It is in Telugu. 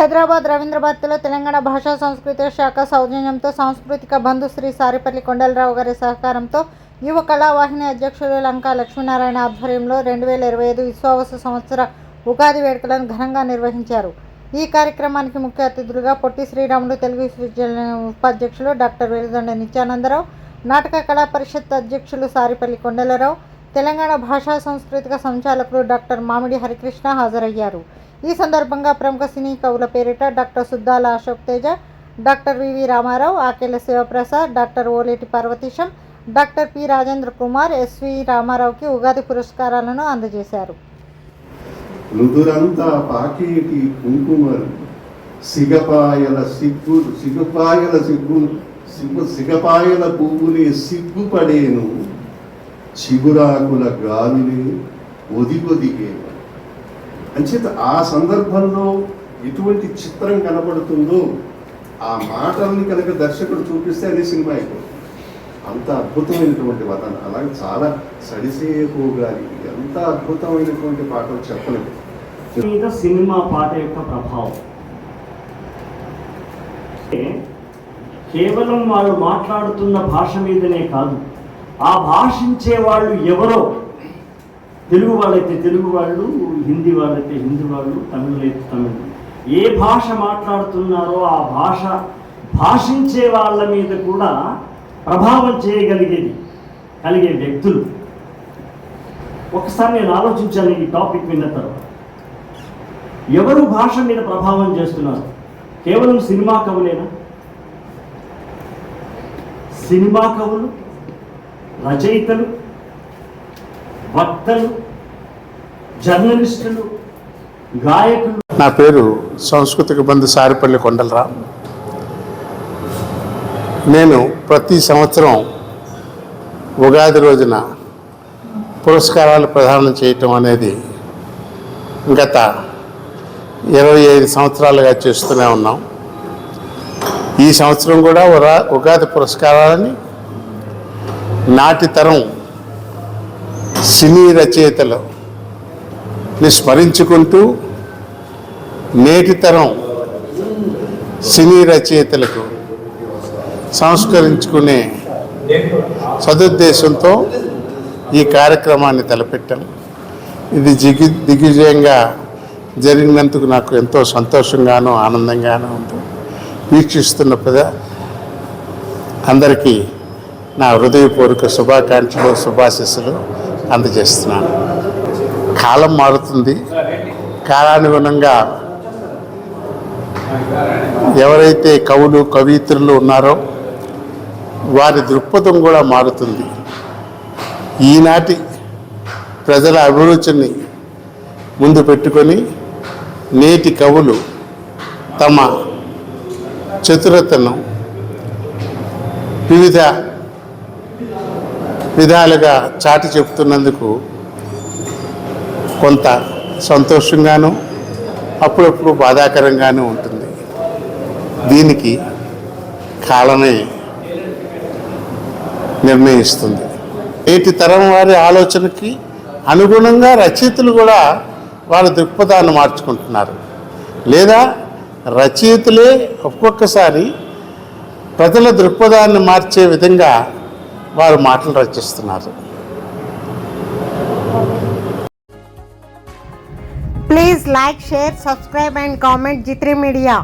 హైదరాబాద్ రవీంద్రభారతిలో తెలంగాణ భాషా సంస్కృతి శాఖ సౌజన్యంతో సాంస్కృతిక బంధు శ్రీ సారిపల్లి కొండలరావు గారి సహకారంతో యువ కళావాహిని అధ్యక్షులు లంకా లక్ష్మీనారాయణ ఆధ్వర్యంలో రెండు వేల ఇరవై ఐదు విశ్వావస సంవత్సర ఉగాది వేడుకలను ఘనంగా నిర్వహించారు. ఈ కార్యక్రమానికి ముఖ్య అతిథులుగా పొట్టి శ్రీరాములు తెలుగు విశ్వవిద్యాలయం ఉపాధ్యక్షులు డాక్టర్ వెలుదండ నిత్యానందరావు నాటక కళా పరిషత్ అధ్యక్షులు సారిపల్లి కొండలరావు తెలంగాణ భాషా సాంస్కృతిక సంచాలకులు డాక్టర్ మామిడి హరికృష్ణ హాజరయ్యారు. ఈ సందర్భంగా ప్రముఖ సినీ కవుల పేరిట doctor Suddala Ashok Teja doctor V V Ramarao Akela Sivaprasad doctor Oleti Parvateesam doctor P Rajendra Kumar S V రామారావుకి ఉగాది పురస్కారాలను అందజేశారు. నుదురంతా పాకేటి కుంకుమలు సిగపాయల సిగ్గు సిగపాయల సిగ్గు సిగ్గు సిగపాయల పువ్వులే సిగ్గుపడేను. చిగురాకుల గాలులే ఒదిగొదిగే అంచేత ఆ సందర్భంలో ఎటువంటి చిత్రం కనబడుతుందో ఆ మాటల్ని కనుక దర్శకుడు చూపిస్తే అదే సినిమా అయిపోతుంది. అంత అద్భుతమైనటువంటి వదన. అలాగే చాలా సడిసేపు గారి ఎంత అద్భుతమైనటువంటి పాటలు చెప్పలేదు మీద సినిమా పాట యొక్క ప్రభావం. కేవలం వాళ్ళు మాట్లాడుతున్న భాష మీదనే కాదు. ఆ భాషించే వాళ్ళు ఎవరో తెలుగు వాళ్ళైతే తెలుగు వాళ్ళు హిందీ వాళ్ళైతే హిందీ వాళ్ళు తమిళ్ అయితే తమిళ్. ఏ భాష మాట్లాడుతున్నారో ఆ భాష భాషించే వాళ్ళ మీద కూడా ప్రభావం చేయగలిగేది కలిగే వ్యక్తులు. ఒకసారి నేను ఆలోచించాను ఈ టాపిక్ విన్న తర్వాత. ఎవరు భాష మీద ప్రభావం చేస్తున్నారు? కేవలం సినిమా కవులేనా? సినిమా కవులు? రచయితలు? వక్తలు జర్నలిస్టులు గాయకులు. నా పేరు సాంస్కృతిక బంధు సారిపల్లి కొండలరా. నేను ప్రతి సంవత్సరం ఉగాది రోజున పురస్కారాలు ప్రదానం చేయటం అనేది గత ఇరవై ఐదు సంవత్సరాలుగా చేస్తూనే ఉన్నాం. ఈ సంవత్సరం కూడా ఉగాది పురస్కారాలని నాటి తరం సినీ రచయితలు ని స్మరించుకుంటూ నేటి తరం సినీ రచయితలకు సంస్కరించుకునే సదుద్దేశంతో ఈ కార్యక్రమాన్ని తలపెట్టాను ఇది దిగి దిగ్విజయంగా జరిగినందుకు నాకు ఎంతో సంతోషంగాను ఆనందంగాను ఉంది. వీక్షిస్తున్న ప్రజా అందరికీ నా హృదయపూర్వక శుభాకాంక్షలు శుభాశిస్సులు. అందజేస్తున్నాను కాలం మారుతుంది. కాలానుగుణంగా ఎవరైతే కవులు కవిత్రులు ఉన్నారో వారి దృక్పథం కూడా మారుతుంది. ఈనాటి ప్రజల అభిరుచిని ముందు పెట్టుకొని నేటి కవులు తమ చతురతను వివిధ విధాలుగా చాటి చెప్తున్నందుకు కొంత సంతోషంగాను అప్పుడప్పుడు బాధాకరంగానూ ఉంటుంది. దీనికి కాలమే నిర్ణయిస్తుంది. నేటి తరం వారి ఆలోచనకి అనుగుణంగా రచయితలు కూడా వారి దృక్పథాన్ని మార్చుకుంటున్నారు. లేదా రచయితలే ఒక్కొక్కసారి ప్రజల దృక్పథాన్ని మార్చే విధంగా వారు మాటలు రచిస్తున్నారు. Please like share subscribe and comment జిత్రి media